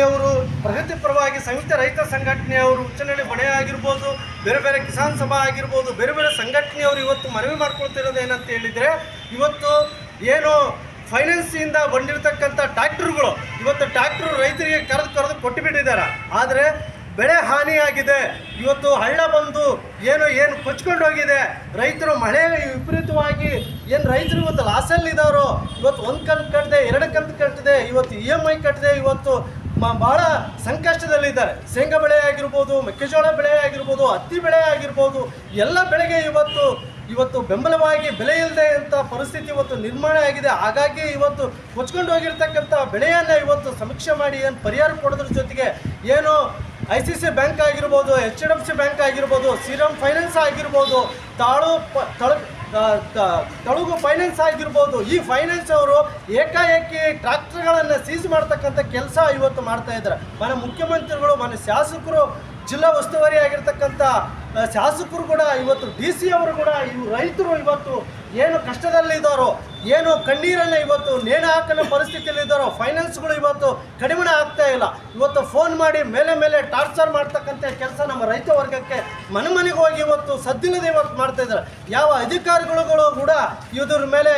ಸಂಘಟನೆಯವರು ಪ್ರಗತಿಪರವಾಗಿ ಸಂಯುಕ್ತ ರೈತ ಸಂಘಟನೆಯವರು ಉಚ್ಚನಳ್ಳಿ ಬಣೆ ಆಗಿರ್ಬೋದು, ಬೇರೆ ಬೇರೆ ಕಿಸಾನ್ ಸಭಾ ಆಗಿರ್ಬೋದು, ಬೇರೆ ಬೇರೆ ಸಂಘಟನೆಯವರು ಇವತ್ತು ಮನವಿ ಮಾಡ್ಕೊಳ್ತಿರೋದು ಏನಂತ ಹೇಳಿದರೆ, ಇವತ್ತು ಏನು ಫೈನಾನ್ಸಿಂದ ಬಂದಿರತಕ್ಕಂಥ ಟ್ಯಾಕ್ಟ್ರುಗಳು, ಇವತ್ತು ಟ್ಯಾಕ್ಟ್ರು ರೈತರಿಗೆ ಕರೆದು ಕರೆದು ಕೊಟ್ಟುಬಿಟ್ಟಿದ್ದಾರೆ. ಆದರೆ ಬೆಳೆ ಹಾನಿಯಾಗಿದೆ. ಇವತ್ತು ಹಳ್ಳ ಬಂದು ಏನು ಏನು ಕೊಚ್ಕೊಂಡು ಹೋಗಿದೆ. ರೈತರು ಮಳೆ ವಿಪರೀತವಾಗಿ ಏನು ರೈತರು ಇವತ್ತು ಲಾಸಲ್ಲಿದ್ದಾರೋ ಇವತ್ತು ಒಂದು ಕಂತು ಕಟ್ಟಿದೆ ಎರಡು ಕಂತು ಕಟ್ಟಿದೆ ಇವತ್ತು ಇ ಎಂ ಐ ಕಟ್ಟಿದೆ ಇವತ್ತು ಬಹಳ ಸಂಕಷ್ಟದಲ್ಲಿದ್ದಾರೆ. ಶೇಂಗಾ ಬೆಳೆ ಆಗಿರ್ಬೋದು ಮೆಕ್ಕೆಜೋಳ ಬೆಳೆ ಆಗಿರ್ಬೋದು ಹತ್ತಿ ಬೆಳೆ ಆಗಿರ್ಬೋದು ಎಲ್ಲ ಬೆಳೆಗೆ ಇವತ್ತು ಇವತ್ತು ಬೆಂಬಲವಾಗಿ ಬೆಲೆ ಇಲ್ಲದೆ ಅಂತ ಪರಿಸ್ಥಿತಿ ಇವತ್ತು ನಿರ್ಮಾಣ ಆಗಿದೆ. ಹಾಗಾಗಿ ಇವತ್ತು ಕೊಚ್ಕೊಂಡು ಹೋಗಿರ್ತಕ್ಕಂಥ ಬೆಳೆಯನ್ನು ಇವತ್ತು ಸಮೀಕ್ಷೆ ಮಾಡಿ ಏನು ಪರಿಹಾರ ಕೊಡೋದ್ರ ಜೊತೆಗೆ ಏನು ಐ ಸಿ ಸಿ ಬ್ಯಾಂಕ್ ಆಗಿರ್ಬೋದು, H D F C bank ಆಗಿರ್ಬೋದು, ಶ್ರೀರಾಮ್ ಫೈನಾನ್ಸ್ ಆಗಿರ್ಬೋದು, ತಾಳು ಪ, ತಳ ತಳುಗು ಫೈನಾನ್ಸ್ ಆಗಿರ್ಬೋದು, ಈ ಫೈನಾನ್ಸ್ ಅವರು ಏಕಾಏಕಿ ಟ್ರ್ಯಾಕ್ಟರ್ಗಳನ್ನು ಸೀಸ್ ಮಾಡ್ತಕ್ಕಂಥ ಕೆಲಸ ಇವತ್ತು ಮಾಡ್ತಾ ಇದ್ದಾರೆ. ಮನೆ ಮುಖ್ಯಮಂತ್ರಿಗಳು ಮನೆ ಶಾಸಕರು, ಜಿಲ್ಲಾ ಉಸ್ತುವಾರಿ ಆಗಿರ್ತಕ್ಕಂಥ ಶಾಸಕರು ಕೂಡ ಇವತ್ತು ಡಿ ಸಿ ಅವರು ಕೂಡ ಇವು ರೈತರು ಇವತ್ತು ಏನು ಕಷ್ಟದಲ್ಲಿದ್ದಾರೋ ಏನು ಕಣ್ಣೀರನ್ನು ಇವತ್ತು ನೇಣ ಹಾಕನ ಪರಿಸ್ಥಿತಿಯಲ್ಲಿದ್ದಾರೋ ಫೈನಾನ್ಸ್ಗಳು ಇವತ್ತು ಕಡಿಮೆ ಆಗ್ತಾ ಇಲ್ಲ. ಇವತ್ತು ಫೋನ್ ಮಾಡಿ ಮೇಲೆ ಮೇಲೆ ಟಾರ್ಚರ್ ಮಾಡ್ತಕ್ಕಂಥ ಕೆಲಸ ನಮ್ಮ ರೈತ ವರ್ಗಕ್ಕೆ ಮನೆ ಮನೆಗೆ ಹೋಗಿ ಇವತ್ತು ಸದ್ದಿಲ್ಲದೆ ಇವತ್ತು ಮಾಡ್ತಾ ಇದ್ದಾರೆ. ಯಾವ ಅಧಿಕಾರಿಗಳು ಕೂಡ ಇದ್ರ ಮೇಲೆ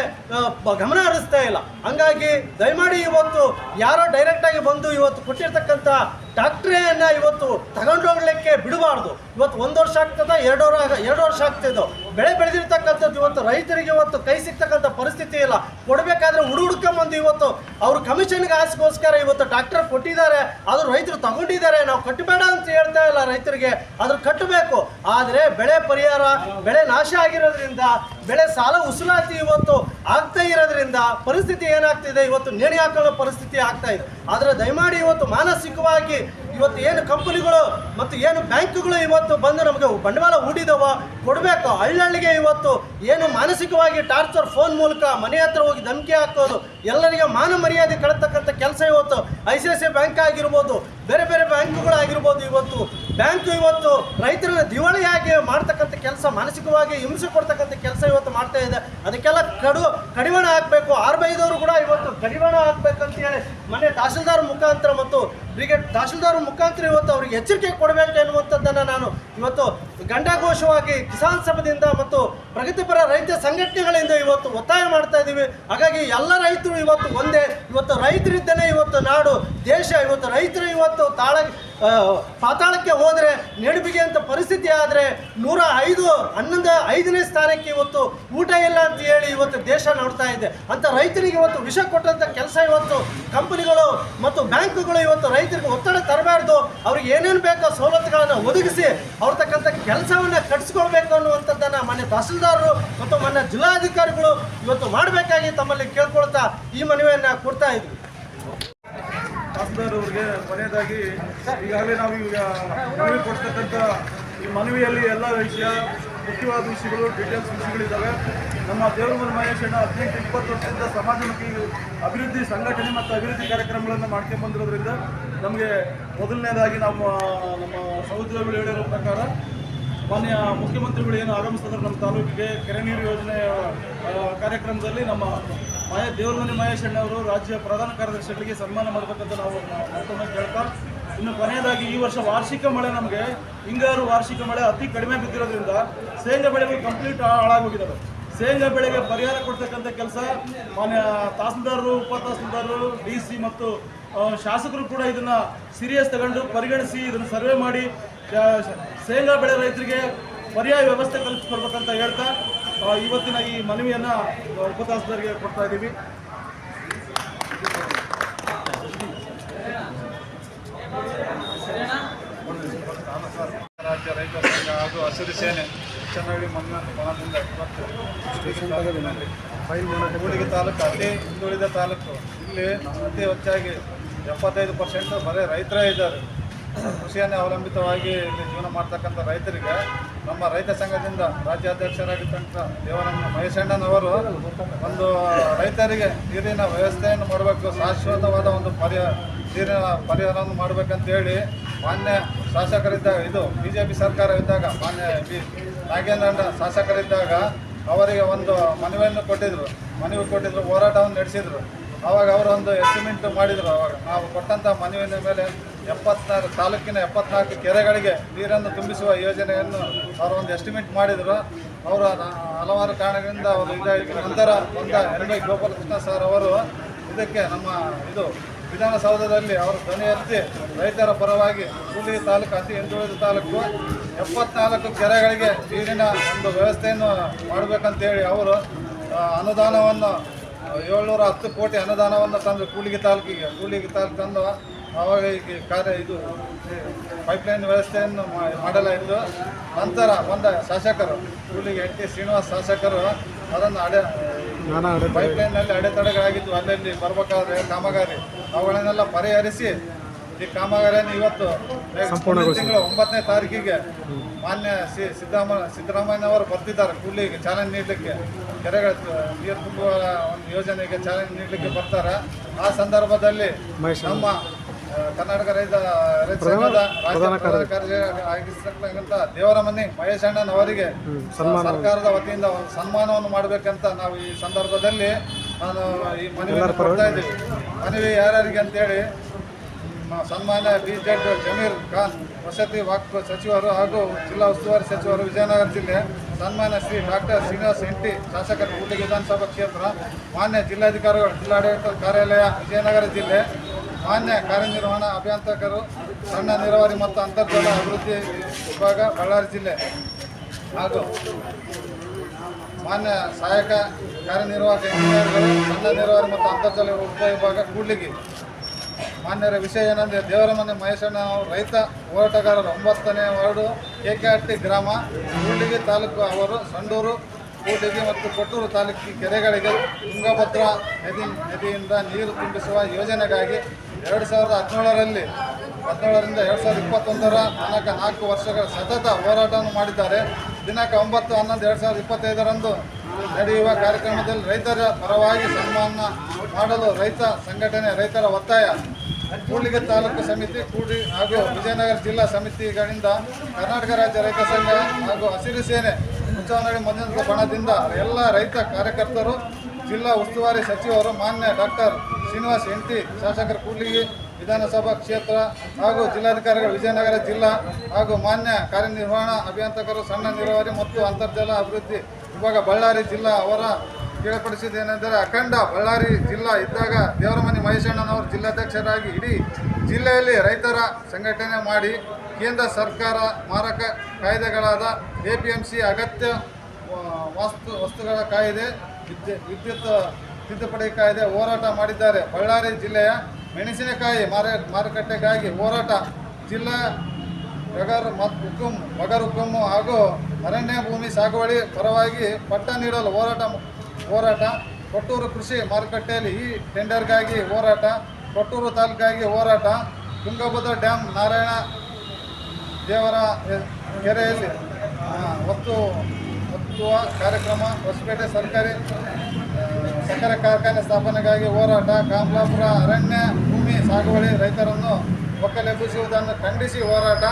ಗಮನ ಹರಿಸ್ತಾ ಇಲ್ಲ. ಹಂಗಾಗಿ ದಯಮಾಡಿ ಇವತ್ತು ಯಾರೋ ಡೈರೆಕ್ಟಾಗಿ ಬಂದು ಇವತ್ತು ಕೊಟ್ಟಿರ್ತಕ್ಕಂಥ ಟ್ಯಾಕ್ಟ್ರಿಯನ್ನು ಇವತ್ತು ತಗೊಂಡೋಗ್ಲಿಕ್ಕೆ ಬಿಡಬಾರ್ದು. ಇವತ್ತು ಒಂದು ವರ್ಷ ಆಗ್ತದ, ಎರಡು ವರ್ಷ ಎರಡು ವರ್ಷ ಆಗ್ತಿದ್ದು ಬೆಳೆ ಬೆಳೆದಿರ್ತಕ್ಕಂಥದ್ದು ಇವತ್ತು ರೈತರಿಗೆ ಇವತ್ತು ಕೈ ಸಿಗ್ತಕ್ಕಂಥ ಪರಿಸ್ಥಿತಿ ಇಲ್ಲ. ಕೊಡಬೇಕಾದ್ರೆ ಹುಡು ಹುಡ್ಕೊಂಬಂದು ಇವತ್ತು ಅವರು ಕಮಿಷನ್ಗೆ ಆಸೆಗೋಸ್ಕರ ಇವತ್ತು ಡಾಕ್ಟರ್ ಕೊಟ್ಟಿದ್ದಾರೆ. ಅದು ರೈತರು ತಗೊಂಡಿದ್ದಾರೆ. ನಾವು ಕಟ್ಟಬೇಡ ಅಂತ ಹೇಳ್ತಾ ಇಲ್ಲ ರೈತರಿಗೆ. ಅದ್ರ ಕಟ್ಟಬೇಕು. ಆದರೆ ಬೆಳೆ ಪರಿಹಾರ, ಬೆಳೆ ನಾಶ ಆಗಿರೋದ್ರಿಂದ, ಬೆಳೆ ಸಾಲ ಉಸುಲಾತಿ ಇವತ್ತು ಆಗ್ತಾ ಇರೋದ್ರಿಂದ ಪರಿಸ್ಥಿತಿ ಏನಾಗ್ತಿದೆ? ಇವತ್ತು ನೇಣಿ ಹಾಕೊಳ್ಳೋ ಪರಿಸ್ಥಿತಿ ಆಗ್ತಾ ಇದೆ. ಆದರೆ ದಯಮಾಡಿ ಇವತ್ತು ಮಾನಸಿಕವಾಗಿ ಇವತ್ತು ಏನು ಕಂಪನಿಗಳು ಮತ್ತು ಏನು ಬ್ಯಾಂಕ್ಗಳು ಇವತ್ತು ಬಂದು ನಮಗೆ ಬಂಡವಾಳ ಹೂಡಿದವ ಕೊಡಬೇಕು. ಹಳ್ಳಹಳ್ಳಿಗೆ ಇವತ್ತು ಏನು ಮಾನಸಿಕವಾಗಿ ಟಾರ್ಚರ್ ಫೋನ್ ಮೂಲಕ ಮನೆ ಹತ್ರ ಹೋಗಿ ಧಮಕಿ ಹಾಕೋದು, ಎಲ್ಲರಿಗೆ ಮಾನ ಮರ್ಯಾದೆ ಕಳತಕ್ಕಂಥ ಕೆಲಸ ಇವತ್ತು I C I C bank ಆಗಿರ್ಬೋದು, ಬೇರೆ ಬೇರೆ ಬ್ಯಾಂಕುಗಳಾಗಿರ್ಬೋದು ಇವತ್ತು. ಬ್ಯಾಂಕು ಇವತ್ತು ರೈತರನ್ನ ದಿವಾಳಿಯಾಗಿ ಮಾಡ್ತಕ್ಕಂಥ ಕೆಲಸ ಮಾನಸಿಕವಾಗಿ ಹಿಂಸೆ ಕೊಡ್ತಕ್ಕಂಥ ಕೆಲಸ ಇವತ್ತು ಮಾಡ್ತಾ ಇದೆ. ಅದಕ್ಕೆಲ್ಲ ಕಡು, ಕಡಿವಾಣ ಹಾಕಬೇಕು. ಆರ್ ಬೈದವರು ಕೂಡ ಇವತ್ತು ಕಡಿವಾಣ ಹಾಕ್ಬೇಕಂತ ಹೇಳಿ ಮನೆ ತಹಸೀಲ್ದಾರ್ ಮುಖಾಂತರ ಮತ್ತು ಬ್ರಿಗೇಡ್ ತಹಸೀಲ್ದಾರ್ ಮುಖಾಂತರ ಇವತ್ತು ಅವ್ರಿಗೆ ಎಚ್ಚರಿಕೆ ಕೊಡಬೇಕು ಎನ್ನುವಂಥದ್ದನ್ನು ನಾನು ಇವತ್ತು ಗಂಡಾಘೋಷವಾಗಿ ಕಿಸಾನ್ ಸಭದಿಂದ ಮತ್ತು ಪ್ರಗತಿಪರ ರೈತ ಸಂಘಟನೆಗಳಿಂದ ಇವತ್ತು ಒತ್ತಾಯ ಮಾಡ್ತಾ ಇದ್ದೀವಿ ಹಾಗಾಗಿ ಎಲ್ಲ ರೈತರು ಇವತ್ತು ಒಂದೇ. ಇವತ್ತು ರೈತರಿದ್ದನೇ ಇವತ್ತು ನಾಡು ದೇಶ. ಇವತ್ತು ರೈತರು ಇವತ್ತು ತಾಳ ಪಾತಾಳಕ್ಕೆ ಹೋದರೆ ನೆಡುಬಿಗೆ ಅಂತ ಪರಿಸ್ಥಿತಿ ಆದರೆ ನೂರ ಐದು, ಹನ್ನೊಂದು, ಐದನೇ ಸ್ಥಾನಕ್ಕೆ ಇವತ್ತು ಊಟ ಇಲ್ಲ ಅಂತ ಹೇಳಿ ಇವತ್ತು ದೇಶ ನೋಡ್ತಾ ಇದೆ. ಅಂತ ರೈತರಿಗೆ ಇವತ್ತು ವಿಷ ಕೊಟ್ಟಂಥ ಕೆಲಸ ಇವತ್ತು ಕಂಪನಿಗಳು ಮತ್ತು ಬ್ಯಾಂಕುಗಳು ಇವತ್ತು ರೈತರಿಗೆ ಒತ್ತಡ ತರಬಾರ್ದು. ಅವ್ರಿಗೆ ಏನೇನು ಬೇಕೋ ಸವಲತ್ತುಗಳನ್ನು ಒದಗಿಸಿ ಅವ್ರತಕ್ಕಂಥ ಕೆಲಸವನ್ನು ಕಟ್ಸ್ಕೊಳ್ಬೇಕು ಅನ್ನುವಂಥದ್ದನ್ನು ಮನೆ ತಹಸೀಲ್ದಾರರು ಮತ್ತು ಮನೆ ಜಿಲ್ಲಾಧಿಕಾರಿಗಳು ಇವತ್ತು ಮಾಡಬೇಕಾಗಿ ತಮ್ಮಲ್ಲಿ ಕೇಳ್ಕೊಳ್ತಾ ಈ ಮನವಿಯನ್ನು ಕೊಡ್ತಾ ಇದ್ವಿ ತಹಸೀಲ್ದಾರ್ ಅವರಿಗೆ ಕೊನೆಯದಾಗಿ ಈಗಾಗಲೇ ನಾವು ಈಗ ಮನವಿ ಕೊಡ್ತಕ್ಕಂಥ ಈ ಮನವಿಯಲ್ಲಿ ಎಲ್ಲ ವಿಷಯ ಮುಖ್ಯವಾದ ವಿಷಯಗಳು ಡೀಟೇಲ್ಸ್ ವಿಷಯಗಳಿದ್ದಾವೆ. ನಮ್ಮ ದೇವರಮನ ಮಹೇಶಣ್ಣ ಹದಿನೆಂಟು, ಇಪ್ಪತ್ತು ವರ್ಷದಿಂದ ಸಮಾಜಮುಖಿ ಅಭಿವೃದ್ಧಿ ಸಂಘಟನೆ ಮತ್ತು ಅಭಿವೃದ್ಧಿ ಕಾರ್ಯಕ್ರಮಗಳನ್ನು ಮಾಡ್ಕೊಂಡು ಬಂದಿರೋದ್ರಿಂದ ನಮಗೆ ಮೊದಲನೇದಾಗಿ ನಮ್ಮ ನಮ್ಮ ಸಹೋದ್ಯೋಗಿಗಳು ಹೇಳಿರೋ ಪ್ರಕಾರ ಮಾನ್ಯ ಮುಖ್ಯಮಂತ್ರಿಗಳು ಏನು ಆಗಮಿಸಿದ್ರು ನಮ್ಮ ತಾಲೂಕಿಗೆ, ಕೆರೆ ನೀರು ಯೋಜನೆ ಕಾರ್ಯಕ್ರಮದಲ್ಲಿ ನಮ್ಮ ಮಾಯ ದೇವರಮನೆ ಮಹೇಶ್ ಅವರು ರಾಜ್ಯ ಪ್ರಧಾನ ಕಾರ್ಯದರ್ಶಿಗಳಿಗೆ ಸನ್ಮಾನ ಮಾಡಬೇಕಂತ ನಾವು ಮತ್ತೊಮ್ಮೆ ಕೇಳ್ತಾ ಇನ್ನು ಕೊನೆಯದಾಗಿ ಈ ವರ್ಷ ವಾರ್ಷಿಕ ಮಳೆ ನಮಗೆ ಹಿಂಗಾರು ವಾರ್ಷಿಕ ಮಳೆ ಅತಿ ಕಡಿಮೆ ಬಿದ್ದಿರೋದ್ರಿಂದ ಶೇಂಗಾ ಬೆಳೆಗಳು ಕಂಪ್ಲೀಟ್ ಹಾಳಾಗೋಗಿದ್ದಾವೆ ಶೇಂಗಾ ಬೆಳೆಗೆ ಪರಿಹಾರ ಕೊಡ್ತಕ್ಕಂಥ ಕೆಲಸ ಮಾನ್ಯ ತಹಸೀಲ್ದಾರರು ಉಪ ತಹಸೀಲ್ದಾರರು ಡಿ ಸಿ ಮತ್ತು ಶಾಸಕರು ಕೂಡ ಇದನ್ನ ಸೀರಿಯಸ್ ತಗೊಂಡು ಪರಿಗಣಿಸಿ ಇದನ್ನು ಸರ್ವೆ ಮಾಡಿ ಶೇಂಗಾ ಬೆಳೆ ರೈತರಿಗೆ ಪರ್ಯಾಯ ವ್ಯವಸ್ಥೆ ಕಲ್ಪಿಸ್ಕೊಡ್ಬೇಕಂತ ಹೇಳ್ತಾ ಇವತ್ತಿನ ಈ ಮನವಿಯನ್ನ ಉಪ ತಹಸೀಲ್ದಾರ್ಗೆ ಕೊಡ್ತಾ ಇದ್ದೀವಿ. ರಾಜ್ಯ ರೈತ ಸಂಘ ಹಾಗೂ ಹಸಿರು ಸೇನೆ ಬಣದಿಂದ ಕೂಡಿಗೆ ತಾಲೂಕು ಅಲ್ಲಿ ಹಿಂದುಳಿದ ತಾಲೂಕು ಇಲ್ಲಿ ಅತಿ ಹೆಚ್ಚಾಗಿ ಎಪ್ಪತ್ತೈದು ಪರ್ಸೆಂಟ್ ಬರೀ ರೈತರೇ ಇದ್ದಾರೆ. ಕೃಷಿಯನ್ನೇ ಅವಲಂಬಿತವಾಗಿ ಇಲ್ಲಿ ಜೀವನ ಮಾಡ್ತಕ್ಕಂಥ ರೈತರಿಗೆ ನಮ್ಮ ರೈತ ಸಂಘದಿಂದ ರಾಜ್ಯಾಧ್ಯಕ್ಷರಾಗಿರ್ತಕ್ಕಂಥ ದೇವರಮ್ಮ ಮಹೇಶಣ್ಣನವರು ಒಂದು ರೈತರಿಗೆ ನೀರಿನ ವ್ಯವಸ್ಥೆಯನ್ನು ಮಾಡಬೇಕು, ಶಾಶ್ವತವಾದ ಒಂದು ಪರಿಹಾರ ನೀರಿನ ಪರಿಹಾರವನ್ನು ಮಾಡಬೇಕಂತ ಹೇಳಿ ಮಾನ್ಯ ಶಾಸಕರಿದ್ದಾಗ ಇದು ಬಿ ಜೆ ಪಿ ಸರ್ಕಾರ ಇದ್ದಾಗ ಮಾನ್ಯ ಬಿ ನಾಗೇಂದ್ರಣ್ಣ ಶಾಸಕರಿದ್ದಾಗ ಅವರಿಗೆ ಒಂದು ಮನವಿಯನ್ನು ಕೊಟ್ಟಿದ್ದರು ಮನವಿ ಕೊಟ್ಟಿದ್ದರು ಹೋರಾಟವನ್ನು ನಡೆಸಿದ್ರು. ಅವರು ಒಂದು ಎಸ್ಟಿಮೇಟ್ ಮಾಡಿದರು, ಅವಾಗ ನಾವು ಕೊಟ್ಟಂಥ ಮನವಿಯ ಮೇಲೆ ಎಪ್ಪತ್ನಾಲ್ಕು ತಾಲೂಕಿನ ಎಪ್ಪತ್ನಾಲ್ಕು ಕೆರೆಗಳಿಗೆ ನೀರನ್ನು ತುಂಬಿಸುವ ಯೋಜನೆಯನ್ನು ಅವರು ಒಂದು ಎಸ್ಟಿಮೇಟ್ ಮಾಡಿದರು. ಅವರು ಹಲವಾರು ಕಾರಣಗಳಿಂದ ಅವರು ಇದಾಗಿ ನಂತರ ಬಂದ ವೈ ಗೋಪಾಲಕೃಷ್ಣ ಸರ್ ಅವರು ಇದಕ್ಕೆ ನಮ್ಮ ಇದು ವಿಧಾನಸೌಧದಲ್ಲಿ ಅವರು ಧ್ವನಿ ಎತ್ತಿ ರೈತರ ಪರವಾಗಿ ಕೂಲಿ ತಾಲೂಕು, ಅತಿ ಹಿಂದುಳಿದ ತಾಲೂಕು ಎಪ್ಪತ್ನಾಲ್ಕು ಕೆರೆಗಳಿಗೆ ನೀರಿನ ಒಂದು ವ್ಯವಸ್ಥೆಯನ್ನು ಮಾಡಬೇಕಂತೇಳಿ ಅವರು ಅನುದಾನವನ್ನು, ಏಳ್ನೂರ ಹತ್ತು ಕೋಟಿ ಅನುದಾನವನ್ನು ತಂದು ಕೂಲಿಗೆ ತಾಲೂಕಿಗೆ, ಕೂಲಿಗೆ ತಾಲೂಕು ತಂದು ಅವಾಗ ಈ ಕಾರ್ಯ ಇದು ಪೈಪ್ಲೈನ್ ವ್ಯವಸ್ಥೆಯನ್ನು ಮಾಡಲಾಯಿತು. ನಂತರ ಬಂದ ಶಾಸಕರು ಕೂಲಿಗೆ ಎನ್ ಟಿ ಶ್ರೀನಿವಾಸ್ ಶಾಸಕರು ಅದನ್ನು ಅಡೆ ಪೈಪ್ಲೈನ್ನಲ್ಲಿ ಅಡೆತಡೆಗಳಾಗಿದ್ದು ಅಲ್ಲಲ್ಲಿ ಬರಬೇಕಾದ್ರೆ ಕಾಮಗಾರಿ ಅವುಗಳನ್ನೆಲ್ಲ ಪರಿಹರಿಸಿ ಈ ಕಾಮಗಾರಿಯನ್ನು ಇವತ್ತು ತಿಂಗಳ ಒಂಬತ್ತನೇ ತಾರೀಕಿಗೆ ಮಾನ್ಯ ಸಿ ಸಿದ್ದರಾಮ ಸಿದ್ದರಾಮಯ್ಯ ಅವರು ಬರ್ತಿದ್ದಾರೆ ಕೂಲಿಗೆ ಚಾಲನೆ ನೀಡಲಿಕ್ಕೆ. ಕೆರೆಗಳ ನೀರು ತುಂಬುವ ಒಂದು ಯೋಜನೆಗೆ ಚಾಲನೆ ನೀಡಲಿಕ್ಕೆ ಬರ್ತಾರೆ. ಆ ಸಂದರ್ಭದಲ್ಲಿ ನಮ್ಮ ಕರ್ನಾಟಕ ರೈತ ರೈತ ಸಂಘದ ರಾಜ್ಯ ಪ್ರಧಾನ ಆಗಿರ್ತಕ್ಕಂಥ ದೇವರ ಮನೆ ಮಹೇಶ್ ಅಣ್ಣನವರಿಗೆ ಸರ್ಕಾರದ ವತಿಯಿಂದ ಒಂದು ಸನ್ಮಾನವನ್ನು ಮಾಡಬೇಕಂತ ನಾವು ಈ ಸಂದರ್ಭದಲ್ಲಿ ನಾನು ಈ ಮನವಿ ಕೊಡ್ತಾ ಇದ್ದೀವಿ. ಮನವಿ ಯಾರ್ಯಾರಿಗೆ ಅಂತೇಳಿ ಸನ್ಮಾನ್ಯ ಬಿ ಜೆಡ್ ಜಮೀರ್ ಖಾನ್ ವಸತಿ ವಾಕ್ ಸಚಿವರು ಹಾಗೂ ಜಿಲ್ಲಾ ಉಸ್ತುವಾರಿ ಸಚಿವರು ವಿಜಯನಗರ ಜಿಲ್ಲೆ ಸನ್ಮಾನ್ಯ ಶ್ರೀ ಡಾಕ್ಟರ್ ಶ್ರೀನಿವಾಸ್ ಹೆಂಟಿ ಶಾಸಕರ ಕೂಡ್ಲಿಗಿ ವಿಧಾನಸಭಾ ಕ್ಷೇತ್ರ ಮಾನ್ಯ ಜಿಲ್ಲಾಧಿಕಾರಿಗಳು ಜಿಲ್ಲಾಡಳಿತ ಕಾರ್ಯಾಲಯ ವಿಜಯನಗರ ಜಿಲ್ಲೆ ಮಾನ್ಯ ಕಾರ್ಯನಿರ್ವಹಣಾ ಅಭಿಯಂತಕರು, ಸಣ್ಣ ನೀರಾವರಿ ಮತ್ತು ಅಂತರ್ಜಲ ಅಭಿವೃದ್ಧಿ ವಿಭಾಗ, ಬಳ್ಳಾರಿ ಜಿಲ್ಲೆ. ಹಾಗೂ ಮಾನ್ಯ ಸಹಾಯಕ ಕಾರ್ಯನಿರ್ವಾಹಕ ಇಂಜಿನಿಯರ್ಗಳು ಸಣ್ಣ ನೀರಾವರಿ ಮತ್ತು ಅಂತರ್ಜಲ ಉಪವಿಭಾಗ ಕೂಡ್ಲಿಗಿ. ಮಾನ್ಯರ ವಿಷಯ ಏನಂದರೆ, ದೇವರಮನೆ ಮಹೇಶಣ್ಣ ಅವರು ರೈತ ಹೋರಾಟಗಾರರು, ಒಂಬತ್ತನೇ ವಾರ್ಡು ಕೆಕೆಹಟ್ಟಿ ಗ್ರಾಮ, ಕೂಡ್ಲಿಗಿ ತಾಲೂಕು ಅವರು ಸಂಡೂರು, ಕೂಡ್ಲಿಗಿ ಮತ್ತು ಕೊಟ್ಟೂರು ತಾಲೂಕಿನ ಕೆರೆಗಳಿಗೆ ತುಂಗಭದ್ರಾ ನದಿ ನದಿಯಿಂದ ನೀರು ತುಂಬಿಸುವ ಯೋಜನೆಗಾಗಿ ಎರಡು ಸಾವಿರದ ಹದಿನೇಳರಲ್ಲಿ, ಹದಿನೇಳರಿಂದ ಎರಡು ಸಾವಿರದ ಇಪ್ಪತ್ತೊಂದರ ತನಕ ನಾಲ್ಕು ವರ್ಷಗಳ ಸತತ ಹೋರಾಟವನ್ನು ಮಾಡಿದ್ದಾರೆ. ದಿನಾಂಕ ಒಂಬತ್ತು, ಹನ್ನೊಂದು, ಎರಡು ಸಾವಿರದ ಇಪ್ಪತ್ತೈದರಂದು ನಡೆಯುವ ಕಾರ್ಯಕ್ರಮದಲ್ಲಿ ರೈತರ ಪರವಾಗಿ ಸನ್ಮಾನ ಮಾಡಲು ರೈತ ಸಂಘಟನೆ, ರೈತರ ಒತ್ತಾಯ. ಕೂಡ್ಲಿಗೆ ತಾಲೂಕು ಸಮಿತಿ ಕೂಡಿ ಹಾಗೂ ವಿಜಯನಗರ ಜಿಲ್ಲಾ ಸಮಿತಿಗಳಿಂದ ಕರ್ನಾಟಕ ರಾಜ್ಯ ರೈತ ಸಂಘ ಹಾಗೂ ಹಸಿರು ಸೇನೆ ಮುಚ್ಚವನಹಳ್ಳಿ ಮಂಜುನಾಥ ಬಣದಿಂದ ಎಲ್ಲ ರೈತ ಕಾರ್ಯಕರ್ತರು ಜಿಲ್ಲಾ ಉಸ್ತುವಾರಿ ಸಚಿವರು ಮಾನ್ಯ ಡಾಕ್ಟರ್ ಶ್ರೀನಿವಾಸ್ ಎಂಟಿ ಶಾಸಕರ ಕೂಡ್ಲಿಗಿ, ವಿಧಾನಸಭಾ ಕ್ಷೇತ್ರ ಹಾಗೂ ಜಿಲ್ಲಾಧಿಕಾರಿಗಳು, ವಿಜಯನಗರ ಜಿಲ್ಲಾ ಹಾಗೂ ಮಾನ್ಯ ಕಾರ್ಯನಿರ್ವಹಣಾ ಅಭಿಯಂತಕರು, ಸಣ್ಣ ನೀರಾವರಿ ಮತ್ತು ಅಂತರ್ಜಲ ಅಭಿವೃದ್ಧಿ ವಿಭಾಗ ಬಳ್ಳಾರಿ ಜಿಲ್ಲಾ ಅವರ ಕೇಳಪಡಿಸಿದ್ದೇನೆಂದರೆ ಅಖಂಡ ಬಳ್ಳಾರಿ ಜಿಲ್ಲಾ ಇದ್ದಾಗ ದೇವರಮನಿ ಮಹೇಶಣ್ಣನವರು ಜಿಲ್ಲಾಧ್ಯಕ್ಷರಾಗಿ ಇಡೀ ಜಿಲ್ಲೆಯಲ್ಲಿ ರೈತರ ಸಂಘಟನೆ ಮಾಡಿ ಕೇಂದ್ರ ಸರ್ಕಾರ ಮಾರಕ ಕಾಯ್ದೆಗಳಾದ ಎ ಪಿ ಎಂ ಸಿ ಅಗತ್ಯ ವಸ್ತು ವಾಸ್ತು ವಸ್ತುಗಳ ಕಾಯ್ದೆ ವಿದ್ಯುತ್ ತಿದ್ದುಪಡಿ ಕಾಯ್ದೆ ಹೋರಾಟ ಮಾಡಿದ್ದಾರೆ. ಬಳ್ಳಾರಿ ಜಿಲ್ಲೆಯ ಮೆಣಸಿನಕಾಯಿ ಮಾರ ಮಾರುಕಟ್ಟೆಗಾಗಿ ಹೋರಾಟ ಜಿಲ್ಲಾ ಬಗರ್ ಹುಕುಂ ಬಗರ್ ಹುಕುಂ ಹಾಗೂ ಅರಣ್ಯ ಭೂಮಿ ಸಾಗುವಳಿ ಪರವಾಗಿ ಪಟ್ಟ ನೀಡಲು ಹೋರಾಟ ಹೋರಾಟ. ಕೊಟ್ಟೂರು ಕೃಷಿ ಮಾರುಕಟ್ಟೆಯಲ್ಲಿ ಈ ಟೆಂಡರ್ಗಾಗಿ ಹೋರಾಟ. ಕೊಟ್ಟೂರು ತಾಲೂಕಾಗಿ ಹೋರಾಟ. ತುಂಗಭದ್ರ ಡ್ಯಾಮ್ ನಾರಾಯಣ ದೇವರ ಕೆರೆಯಲ್ಲಿ ಆ, ಒತ್ತುವ ಕಾರ್ಯಕ್ರಮ, ಹೊಸಪೇಟೆ ಸರ್ಕಾರಿ ಸಕ್ಕರೆ ಕಾರ್ಖಾನೆ ಸ್ಥಾಪನೆಗಾಗಿ ಹೋರಾಟ, ಕಾಮಲಾಪುರ ಅರಣ್ಯ ಭೂಮಿ ಸಾಗುವಳಿ ರೈತರನ್ನು ಒಕ್ಕಲೆಬ್ಬಿಸುವುದನ್ನು ಖಂಡಿಸಿ ಹೋರಾಟ.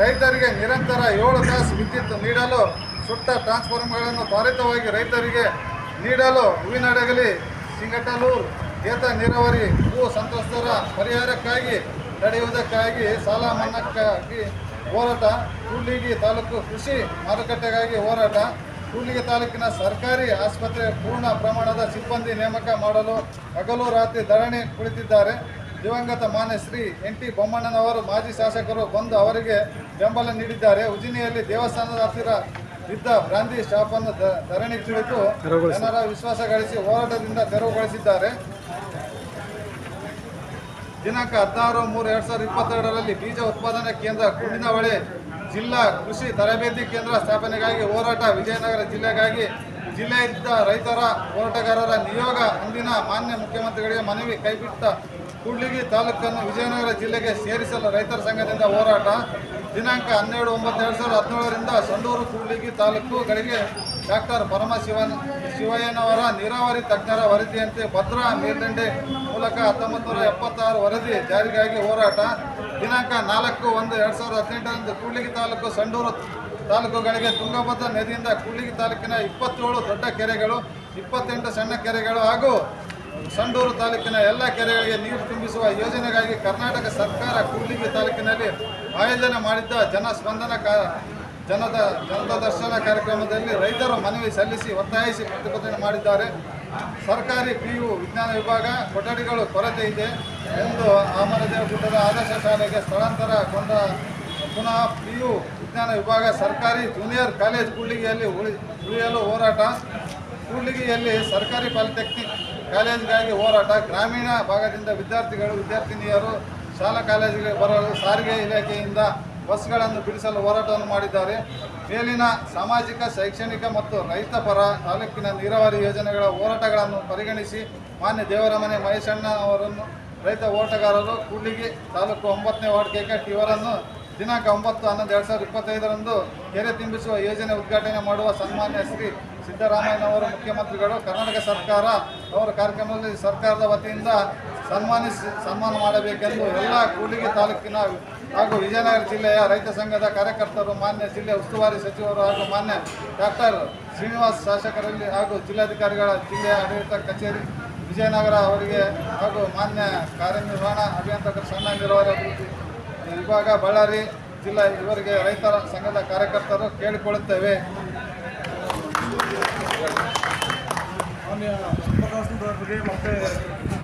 ರೈತರಿಗೆ ನಿರಂತರ ಏಳು ತಾಸು ವಿದ್ಯುತ್ ನೀಡಲು ಸುಟ್ಟ ಟ್ರಾನ್ಸ್ಫಾರ್ಮರ್ಗಳನ್ನು ತ್ವರಿತವಾಗಿ ರೈತರಿಗೆ ನೀಡಲು ಹೂವಿನಡಗಲಿ, ಸಿಂಗಟಲೂರು, ಏತ ನೀರಾವರಿ, ಭೂ ಸಂತ್ರಸ್ತರ ಪರಿಹಾರಕ್ಕಾಗಿ ನಡೆಯುವುದಕ್ಕಾಗಿ ಸಾಲ ಮನ್ನಾಕ್ಕಾಗಿ ಹೋರಾಟ. ಕೂಡ್ಲಿಗಿ ತಾಲೂಕು ಕೃಷಿ ಮಾರುಕಟ್ಟೆಗಾಗಿ ಹೋರಾಟ. ಕೂಡ್ಲಿಗಿ ತಾಲೂಕಿನ ಸರ್ಕಾರಿ ಆಸ್ಪತ್ರೆ ಪೂರ್ಣ ಪ್ರಮಾಣದ ಸಿಬ್ಬಂದಿ ನೇಮಕ ಮಾಡಲು ಹಗಲು ರಾತ್ರಿ ಧರಣಿ ಕುಳಿತಿದ್ದಾರೆ. ದಿವಂಗತ ಮಾನ್ಯ ಶ್ರೀ ಎನ್ ಟಿ ಬೊಮ್ಮಣ್ಣನವರು ಮಾಜಿ ಶಾಸಕರು ಬಂದು ಅವರಿಗೆ ಬೆಂಬಲ ನೀಡಿದ್ದಾರೆ. ಉಜಿನಿಯಲ್ಲಿ ದೇವಸ್ಥಾನದ ಹತ್ತಿರ ಇದ್ದ ಬ್ರಾಂದಿ ಶಾಪನ್ನು ಧರಣಿ ಕುಳಿತು ಜನರ ವಿಶ್ವಾಸ ಗಳಿಸಿ ಹೋರಾಟದಿಂದ ತೆರವುಗೊಳಿಸಿದ್ದಾರೆ. ದಿನಾಂಕ ಹದಿನಾರು ಮೂರು ಎರಡು ಸಾವಿರದ ಇಪ್ಪತ್ತೆರಡರಲ್ಲಿ ಬೀಜ ಉತ್ಪಾದನಾ ಕೇಂದ್ರ ಕುಂಡಿನವಳೆ ಜಿಲ್ಲಾ ಕೃಷಿ ತರಬೇತಿ ಕೇಂದ್ರ ಸ್ಥಾಪನೆಗಾಗಿ ಹೋರಾಟ ವಿಜಯನಗರ ಜಿಲ್ಲೆಗಾಗಿ ಜಿಲ್ಲೆಯಿದ್ದ ರೈತರ ಹೋರಾಟಗಾರರ ನಿಯೋಗ ಅಂದಿನ ಮಾನ್ಯ ಮುಖ್ಯಮಂತ್ರಿಗಳಿಗೆ ಮನವಿ ಕೈಬಿಟ್ಟ ಕೂಡ್ಲಿಗಿ ತಾಲೂಕನ್ನು ವಿಜಯನಗರ ಜಿಲ್ಲೆಗೆ ಸೇರಿಸಲು ರೈತರ ಸಂಘದಿಂದ ಹೋರಾಟ. ದಿನಾಂಕ ಹನ್ನೆರಡು ಒಂಬತ್ತು ಎರಡು ಸಾವಿರದ ಹದಿನೇಳರಿಂದ ಸಂಡೂರು ಕೂಡ್ಲಿಗಿ ತಾಲೂಕುಗಳಿಗೆ ಡಾಕ್ಟರ್ ಪರಮಶಿವನ್ ಶಿವಯ್ಯನವರ ನೀರಾವರಿ ತಜ್ಞರ ವರದಿಯಂತೆ ಭದ್ರಾ ಮೇಲ್ದಂಡೆ ಮೂಲಕ ಹತ್ತೊಂಬತ್ತು ನೂರ ಎಪ್ಪತ್ತಾರು ವರದಿ ಜಾರಿಗಾಗಿ ಹೋರಾಟ. ದಿನಾಂಕ ನಾಲ್ಕು ಒಂದು ಎರಡು ಸಾವಿರದ ಹದಿನೆಂಟರಂದು ಕೂಡ್ಲಿಗಿ ತಾಲೂಕು ಸಂಡೂರು ತಾಲೂಕುಗಳಿಗೆ ತುಂಗಭದ್ರಾ ನದಿಯಿಂದ ಕೂಡ್ಲಿಗಿ ತಾಲೂಕಿನ ಇಪ್ಪತ್ತೇಳು ದೊಡ್ಡ ಕೆರೆಗಳು, ಇಪ್ಪತ್ತೆಂಟು ಸಣ್ಣ ಕೆರೆಗಳು ಹಾಗೂ ಸಂಡೂರು ತಾಲೂಕಿನ ಎಲ್ಲ ಕೆರೆಗಳಿಗೆ ನೀರು ತುಂಬಿಸುವ ಯೋಜನೆಗಾಗಿ ಕರ್ನಾಟಕ ಸರ್ಕಾರ ಕೂಡ್ಲಿಗಿ ತಾಲೂಕಿನಲ್ಲಿ ಆಯೋಜನೆ ಮಾಡಿದ್ದ ಜನಸ್ಪಂದನ ಕಾ ಜನದ ಜನತಾ ದರ್ಶನ ಕಾರ್ಯಕ್ರಮದಲ್ಲಿ ರೈತರು ಮನವಿ ಸಲ್ಲಿಸಿ ಒತ್ತಾಯಿಸಿ ಪ್ರತಿಭಟನೆ ಮಾಡಿದ್ದಾರೆ. ಸರ್ಕಾರಿ ಪಿ ಯು ವಿಜ್ಞಾನ ವಿಭಾಗ ಕೊಠಡಿಗಳು ಕೊರತೆ ಇದೆ ಎಂದು ಆಮರದೇವ ಗುಡ್ಡದ ಆದರ್ಶ ಶಾಲೆಗೆ ಸ್ಥಳಾಂತರಗೊಂಡ ಪುನಃ ಪಿ ಯು ವಿಜ್ಞಾನ ವಿಭಾಗ ಸರ್ಕಾರಿ ಜೂನಿಯರ್ ಕಾಲೇಜ್ ಕೂಡ್ಲಿಗೆಯಲ್ಲಿ ಉಳಿ ಉಳಿಯಲು ಹೋರಾಟ. ಕೂಡ್ಲಿಗೆಯಲ್ಲಿ ಸರ್ಕಾರಿ ಪಾಲಿಟೆಕ್ನಿಕ್ ಕಾಲೇಜ್ಗಾಗಿ ಹೋರಾಟ. ಗ್ರಾಮೀಣ ಭಾಗದಿಂದ ವಿದ್ಯಾರ್ಥಿಗಳು, ವಿದ್ಯಾರ್ಥಿನಿಯರು ಶಾಲಾ ಕಾಲೇಜಿಗೆ ಬರಲು ಸಾರಿಗೆ ಇಲಾಖೆಯಿಂದ ಬಸ್ಗಳನ್ನು ಬಿಡಿಸಲು ಹೋರಾಟವನ್ನು ಮಾಡಿದ್ದಾರೆ. ಮೇಲಿನ ಸಾಮಾಜಿಕ, ಶೈಕ್ಷಣಿಕ ಮತ್ತು ರೈತ ಪರ ತಾಲೂಕಿನ ನೀರಾವರಿ ಯೋಜನೆಗಳ ಹೋರಾಟಗಳನ್ನು ಪರಿಗಣಿಸಿ ಮಾನ್ಯ ದೇವರಮನೆ ಮಹೇಶಣ್ಣ ಅವರನ್ನು ರೈತ ಹೋರಾಟಗಾರರು ಕೂಡ್ಲಿಗಿ ತಾಲೂಕು ಒಂಬತ್ತನೇ ವಾರ್ಡ್ ಕೆಕೆಟ್ ಇವರನ್ನು ದಿನಾಂಕ ಒಂಬತ್ತು ಹನ್ನೊಂದು ಎರಡು ಸಾವಿರದ ಇಪ್ಪತ್ತೈದರಂದು ಕೆರೆ ತುಂಬಿಸುವ ಯೋಜನೆ ಉದ್ಘಾಟನೆ ಮಾಡುವ ಸನ್ಮಾನ್ಯ ಶ್ರೀ ಸಿದ್ದರಾಮಯ್ಯನವರು ಮುಖ್ಯಮಂತ್ರಿಗಳು, ಕರ್ನಾಟಕ ಸರ್ಕಾರ, ಅವರ ಕಾರ್ಯಕ್ರಮದಲ್ಲಿ ಸರ್ಕಾರದ ವತಿಯಿಂದ ಸನ್ಮಾನಿಸಿ ಸನ್ಮಾನ ಮಾಡಬೇಕೆಂದು ಎಲ್ಲ ಕೂಡಿಗಿ ತಾಲೂಕಿನ ಹಾಗೂ ವಿಜಯನಗರ ಜಿಲ್ಲೆಯ ರೈತ ಸಂಘದ ಕಾರ್ಯಕರ್ತರು, ಮಾನ್ಯ ಜಿಲ್ಲೆ ಉಸ್ತುವಾರಿ ಸಚಿವರು ಹಾಗೂ ಮಾನ್ಯ ಡಾಕ್ಟರ್ ಶ್ರೀನಿವಾಸ್ ಶಾಸಕರಲ್ಲಿ ಹಾಗೂ ಜಿಲ್ಲಾಧಿಕಾರಿಗಳ ಜಿಲ್ಲೆಯ ಆಡಳಿತ ಕಚೇರಿ, ವಿಜಯನಗರ ಅವರಿಗೆ ಹಾಗೂ ಮಾನ್ಯ ಕಾರ್ಯನಿರ್ವಹಣಾ ಅಭಿಯಂತಕರು ಸಣ್ಣ ನೀರಾವರಿ ಅಭಿವೃದ್ಧಿ ವಿಭಾಗ, ಬಳ್ಳಾರಿ ಜಿಲ್ಲಾ ಇವರಿಗೆ ರೈತರ ಸಂಘದ ಕಾರ್ಯಕರ್ತರು ಕೇಳಿಕೊಳ್ಳುತ್ತೇವೆ. ಮಾನ್ಯ ಮತ್ತು